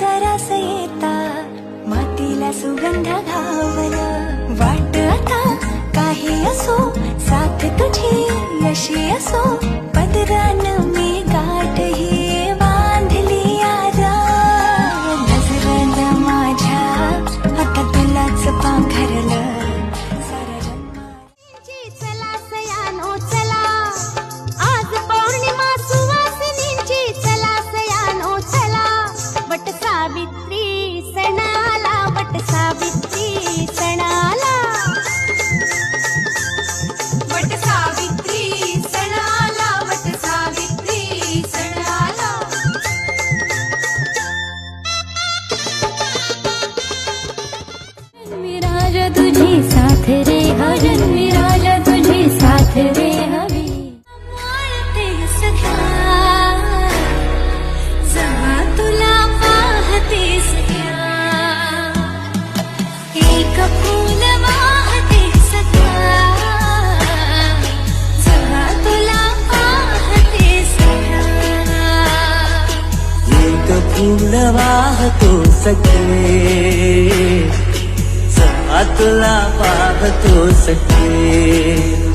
जरास येता मातीला सुगंध घावला वाट आता काही असो साथ तुझी यशी असो. तुझी साथ रे, हजन विराज तुझी साथ रे हवी जमा तुला पाहते सख्या एक फूल वाहते पाहते सख्या वाग तू सखे।